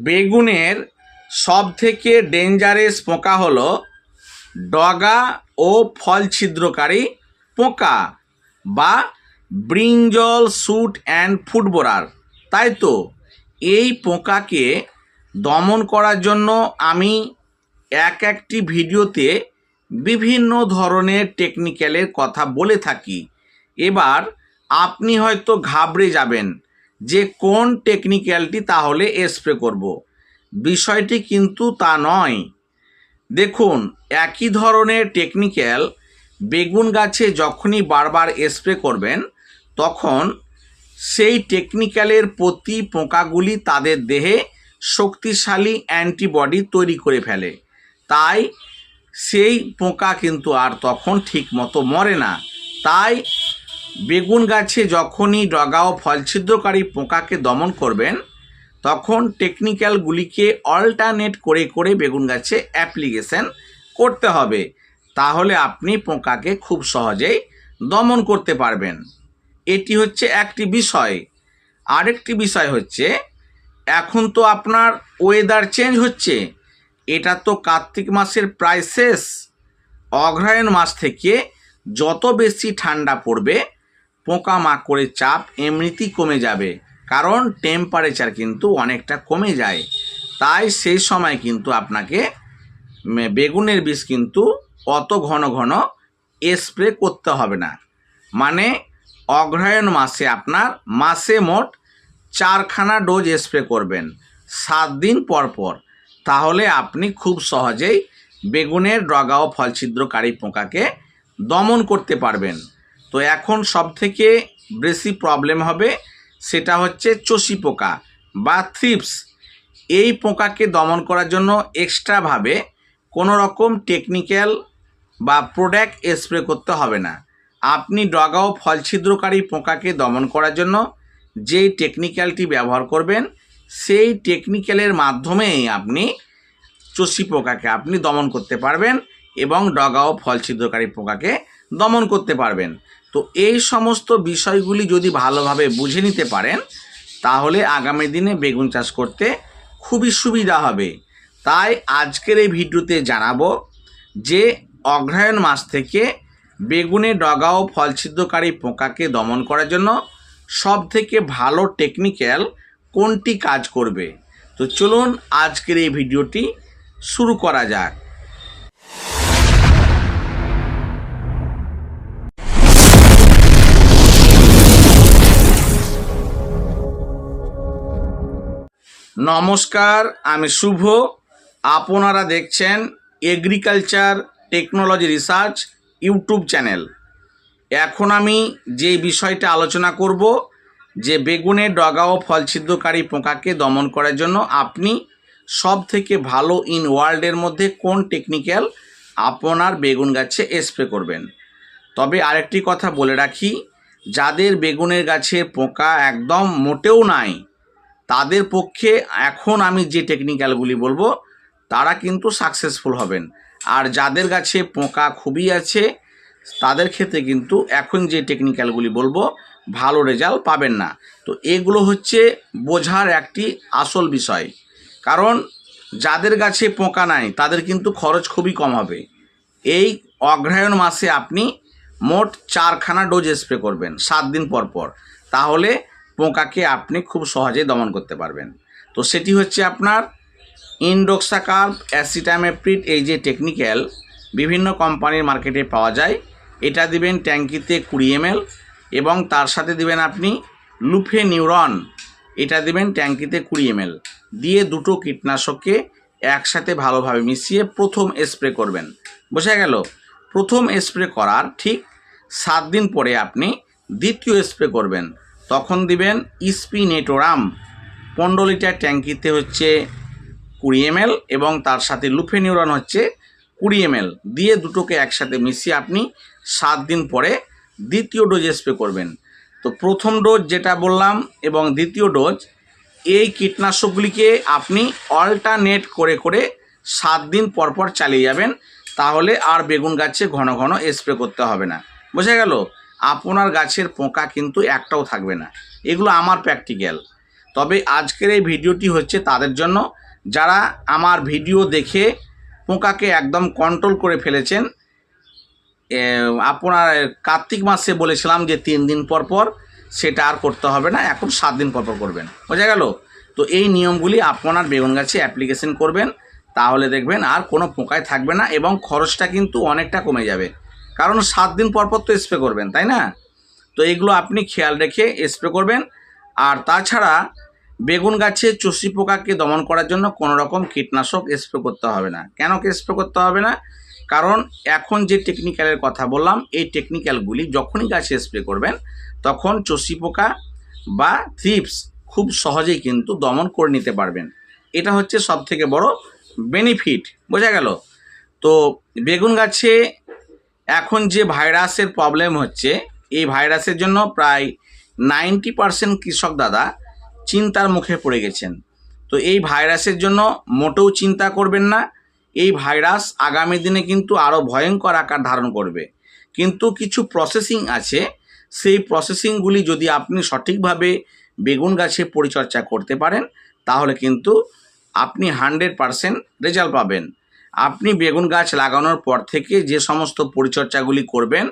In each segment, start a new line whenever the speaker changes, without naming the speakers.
বেগুনের সব থেকে ডেঞ্জারেস পোকা হলো ডগা ও ফল ছিদ্রকারী পোকা বা ব্রিঞ্জল স্যুট অ্যান্ড ফুটবোরার তাই তো, এই পোকাকে দমন করার জন্য আমি এক একটি ভিডিওতে বিভিন্ন ধরনের টেকনিক্যালের কথা বলে থাকি। এবার আপনি হয়তো ঘাবড়ে যাবেন যে কোন টেকনিক্যালটি তাহলে স্প্রে করব। বিষয়টি কিন্তু তা নয়। দেখুন, একই ধরনের টেকনিক্যাল বেগুন গাছে যখনই বারবার স্প্রে করবেন, তখন সেই টেকনিক্যালের প্রতি পোকাগুলি তাদের দেহে শক্তিশালী অ্যান্টিবডি তৈরি করে ফেলে। তাই সেই পোকা কিন্তু আর তখন ঠিকমতো মরে না। তাই বেগুন গাছে যখনই ডগা ও ফলছিদ্রকারী পোকাকে দমন করবেন, তখন টেকনিক্যালগুলিকে অল্টারনেট করে করে বেগুন গাছে অ্যাপ্লিকেশন করতে হবে। তাহলে আপনি পোকাকে খুব সহজেই দমন করতে পারবেন। এটি হচ্ছে একটি বিষয়। আরেকটি বিষয় হচ্ছে, এখন তো আপনার ওয়েদার চেঞ্জ হচ্ছে। এটা তো কার্তিক মাসের প্রায় শেষ। অগ্রহায়ণ মাস থেকে যত বেশি ঠান্ডা পড়বে পোকামাকড়ের চাপ এমনিতেই কমে যাবে, কারণ টেম্পারেচার কিন্তু অনেকটা কমে যায়। তাই সেই সময় কিন্তু আপনাকে বেগুনের বীজ কিন্তু অত ঘন ঘন স্প্রে করতে হবে না। মানে অগ্রহায়ণ মাসে আপনার মাসে মোট চারখানা ডোজ স্প্রে করবেন, সাত দিন পর পর। তাহলে আপনি খুব সহজেই বেগুনের ডগা ও ফলছিদ্রকারী পোকাকে দমন করতে পারবেন। তো এখন সব থেকে বেশি প্রবলেম হবে, সেটা হচ্ছে চষি পোকা বা থ্রিপস এই পোকাকে দমন করার জন্য এক্সট্রাভাবে কোনো রকম টেকনিক্যাল বা প্রোডাক্ট স্প্রে করতে হবে না। আপনি ডগা ও ফল ছিদ্রকারী পোকাকে দমন করার জন্য যেই টেকনিক্যালটি ব্যবহার করবেন, সেই টেকনিক্যালের মাধ্যমেই আপনি চষি পোকাকে আপনি দমন করতে পারবেন এবং ডগা ও ফল ছিদ্রকারী পোকাকে দমন করতে পারবেন। তো এই সমস্ত বিষয়গুলি যদি ভালোভাবে বুঝে নিতে পারেন, তাহলে আগামী দিনে বেগুন চাষ করতে খুবই সুবিধা হবে। তাই আজকের এই ভিডিওতে জানাব যে অগ্রহায়ণ মাস থেকে বেগুনে ডগা ও ফল ছিদ্রকারী পোকাকে দমন করার জন্য সব থেকে ভালো টেকনিক্যাল কোনটি কাজ করবে। তো চলুন আজকের এই ভিডিওটি শুরু করা যাক। নমস্কার, আমি শুভ। আপনারা দেখছেন agriculture technology research YouTube channel এখন আমি যে বিষয়টা আলোচনা করব, যে বেগুনের ডগা ও ফল ছিদ্রকারী পোকাকে দমন করার জন্য আপনি সব থেকে ভালো ইন ওয়ার্ল্ডের মধ্যে কোন টেকনিক্যাল আপনার বেগুন গাছে স্প্রে করবেন? তবে আরেকটি কথা বলে রাখি, যাদের বেগুনের গাছে পোকা একদম মোটেও নাই তাদের পক্ষে এখন আমি যে টেকনিক্যালগুলি বলব, তারা কিন্তু সাকসেসফুল হবেন। আর যাদের কাছে পোকা খুবই আছে, তাদের ক্ষেত্রে কিন্তু এখন যে টেকনিক্যালগুলি বলব, ভালো রেজাল্ট পাবেন না। তো এগুলো হচ্ছে বোঝার একটি আসল বিষয়। কারণ যাদের গাছে পোকা নাই, তাদের কিন্তু খরচ খুবই কম হবে। এই অগ্রহায়ণ মাসে আপনি মোট চারখানা ডোজ স্প্রে করবেন, সাত দিন পর পর। তাহলে পোকাকে আপনি খুব সহজেই দমন করতে পারবেন। তো সেটি হচ্ছে আপনার ইন্ডোক্সাকার্প অ্যাসিটামেপ্রিড এই যে টেকনিক্যাল বিভিন্ন কোম্পানির মার্কেটে পাওয়া যায়। এটা দিবেন ট্যাঙ্কিতে কুড়ি এমএল এবং তার সাথে দিবেন আপনি লুফে নিউরন এটা দিবেন ট্যাঙ্কিতে কুড়ি এমএল। দিয়ে দুটো কীটনাশককে একসাথে ভালোভাবে মিশিয়ে প্রথম স্প্রে করবেন। বোঝা গেল? প্রথম স্প্রে করার ঠিক সাত দিন পরে আপনি দ্বিতীয় স্প্রে করবেন। তখন দিবেন ইস্পিনেটোরাম পনেরো লিটার ট্যাঙ্কিতে হচ্ছে কুড়ি এমএল এবং তার সাথে লুফেনিউরন হচ্ছে কুড়ি এমএল। দিয়ে দুটোকে একসাথে মিশিয়ে আপনি সাত দিন পরে দ্বিতীয় ডোজ স্প্রে করবেন। তো প্রথম ডোজ যেটা বললাম এবং দ্বিতীয় ডোজ, এই কীটনাশকগুলিকে আপনি অল্টারনেট করে করে সাত দিন পর পর চালিয়ে যাবেন। তাহলে আর বেগুন গাছে ঘন ঘন স্প্রে করতে হবে না। বোঝা গেল? আপনার গাছের পোকা কিন্তু একটাও থাকবে না। এগুলো আমার প্র্যাকটিক্যাল তবে আজকের এই ভিডিওটি হচ্ছে তাদের জন্য। যারা আমার ভিডিও দেখে পোকাকে একদম কন্ট্রোল করে ফেলেছেন আপনার কার্তিক মাসে বলেছিলাম যে তিন দিন পর পর সেটা আর করতে হবে না, এখন সাত দিন পর পর করবেন। বোঝা গেল? তো এই নিয়মগুলি আপনার বেগুন গাছে অ্যাপ্লিকেশন করবেন, তাহলে দেখবেন আর কোনো পোকায় থাকবে না এবং খরচটা কিন্তু অনেকটা কমে যাবে। কারণ সাত দিন পর পর তো স্প্রে করবেন, তাই না? তো এগুলো আপনি খেয়াল রেখে স্প্রে করবেন। আর তাছাড়া বেগুন গাছে চষি পোকাকে দমন করার জন্য কোনো রকম কীটনাশক স্প্রে করতে হবে না। কেন স্প্রে করতে হবে না? কারণ এখন যে টেকনিক্যালের কথা বললাম, এই টেকনিক্যালগুলি যখনই গাছে স্প্রে করবেন, তখন চষি পোকা বা থ্রিপস খুব সহজেই কিন্তু দমন করে নিতে পারবেন। এটা হচ্ছে সব থেকে বড় বেনিফিট বোঝা গেল? তো বেগুন গাছে এখন যে ভাইরাসের প্রবলেম হচ্ছে, এই ভাইরাসের জন্য প্রায় নাইনটি পারসেন্ট কৃষক দাদা চিন্তার মুখে পড়ে গেছেন। তো এই ভাইরাসের জন্য মোটেও চিন্তা করবেন না। এই ভাইরাস আগামী দিনে কিন্তু আরও ভয়ঙ্কর আকার ধারণ করবে। কিন্তু কিছু প্রসেসিং আছে। সেই প্রসেসিংগুলি যদি আপনি সঠিকভাবে বেগুন গাছে পরিচর্যা করতে পারেন, তাহলে কিন্তু আপনি হান্ড্রেড পারসেন্ট রেজাল্ট পাবেন। আপনি বেগুন গাছ লাগানোর পর থেকে যে সমস্ত পরিচর্যাগুলি করবেন,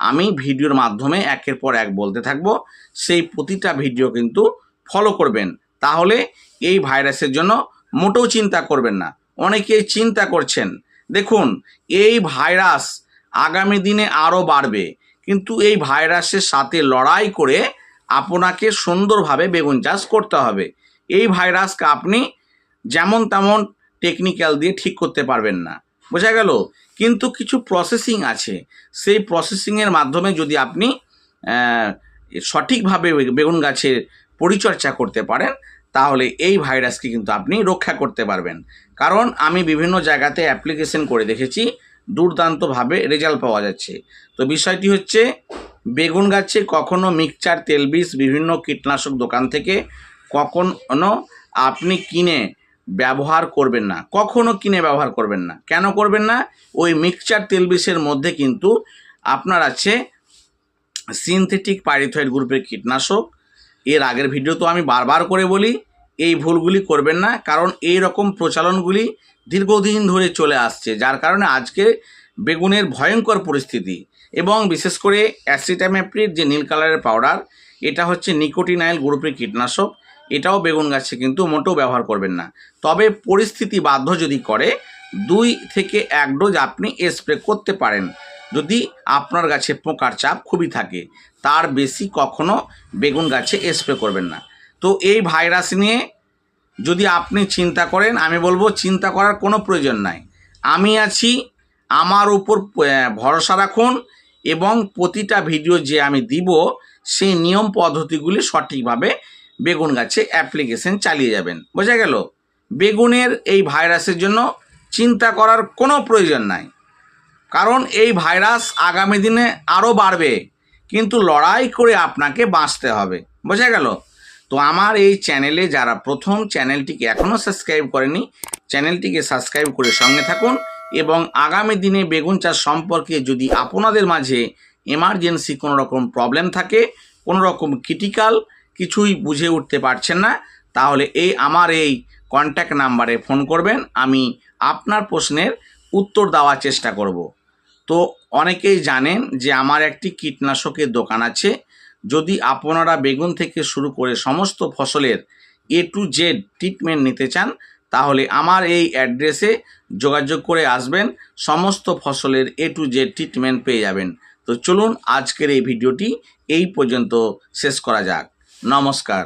আমি ভিডিওর মাধ্যমে একের পর এক বলতে থাকব। সেই প্রতিটা ভিডিও কিন্তু ফলো করবেন। তাহলে এই ভাইরাসের জন্য মোটেও চিন্তা করবেন না। অনেকেই চিন্তা করছেন, দেখুন, এই ভাইরাস আগামী দিনে আরও বাড়বে, কিন্তু এই ভাইরাসের সাথে লড়াই করে আপনাকে সুন্দরভাবে বেগুন চাষ করতে হবে। এই ভাইরাসকে আপনি যেমন তেমন টেকনিক্যাল দিয়ে ঠিক করতে পারবেন না। বোঝা গেল? কিন্তু কিছু প্রসেসিং আছে। সেই প্রসেসিংয়ের মাধ্যমে যদি আপনি সঠিকভাবে বেগুন গাছের পরিচর্যা করতে পারেন, তাহলে এই ভাইরাসকে কিন্তু আপনি রক্ষা করতে পারবেন। কারণ আমি বিভিন্ন জায়গাতে অ্যাপ্লিকেশন করে দেখেছি, দুর্দান্তভাবে রেজাল্ট পাওয়া যাচ্ছে। তো বিষয়টি হচ্ছে, বেগুন গাছে কখনো মিক্সচার তেলবিষ বিভিন্ন কীটনাশক দোকান থেকে কখনো আপনি কিনে ব্যবহার করবেন না। কখনো কিনে ব্যবহার করবেন না। কেন করবেন না? ওই মিক্সচার তেলবিষের মধ্যে কিন্তু আপনার আছে সিনথেটিক পাইরিথয়েড গ্রুপের কীটনাশক। এর আগের ভিডিও তো আমি বারবার করে বলি, এই ভুলগুলি করবেন না, কারণ এই রকম প্রচলনগুলি দীর্ঘদিন ধরে চলে আসছে, যার কারণে আজকে বেগুনের ভয়ঙ্কর পরিস্থিতি। এবং বিশেষ করে অ্যাসিটামেপ্রিড যে নীল কালারের পাউডার এটা হচ্ছে নিকোটিনাইল গ্রুপের কীটনাশক। এটাও বেগুন গাছে কিন্তু মোটেও ব্যবহার করবেন না। তবে পরিস্থিতি বাধ্য যদি করে, দুই থেকে এক ডোজ আপনি স্প্রে করতে পারেন। যদি আপনার গাছে পোকার চাপ খুবই থাকে, তার বেশি কখনো বেগুন গাছে স্প্রে করবেন না। তো এই ভাইরাস নিয়ে যদি আপনি চিন্তা করেন, আমি বলব চিন্তা করার কোনো প্রয়োজন নাই। আমি আছি, আমার উপর ভরসা রাখুন এবং প্রতিটা ভিডিও যে আমি দিব, সেই নিয়ম পদ্ধতিগুলি সঠিকভাবে বেগুন গাছে অ্যাপ্লিকেশন চালিয়ে যাবেন। বোঝা গেল? বেগুনের এই ভাইরাসের জন্য চিন্তা করার কোনো প্রয়োজন নাই। কারণ এই ভাইরাস আগামী দিনে আরও বাড়বে, কিন্তু লড়াই করে আপনাকে বাঁচতে হবে। বোঝা গেল? তো আমার এই চ্যানেলে যারা প্রথম, চ্যানেলটিকে এখনও সাবস্ক্রাইব করেনি, চ্যানেলটিকে সাবস্ক্রাইব করে সঙ্গে থাকুন এবং আগামী দিনে বেগুন চাষ সম্পর্কে যদি আপনাদের মাঝে এমার্জেন্সি কোনো রকম প্রবলেম থাকে কোনো রকম ক্রিটিক্যাল কিছুই বুঝে উঠতে পারছেন না, তাহলে এই আমার এই কন্ট্যাক্ট নাম্বারে ফোন করবেন, আমি আপনার প্রশ্নের উত্তর দেওয়ার চেষ্টা করব। তো অনেকেই জানেন যে আমার একটি কীটনাশকের দোকান আছে, যদি আপনারা বেগুন থেকে শুরু করে সমস্ত ফসলের এ টু জেড ট্রিটমেন্ট নিতে চান, তাহলে আমার এই অ্যাড্রেসে যোগাযোগ করে আসবেন, সমস্ত ফসলের এ টু জেড ট্রিটমেন্ট পেয়ে যাবেন। তো চলুন আজকের এই ভিডিওটি এই পর্যন্ত শেষ করা যাক। নমস্কার।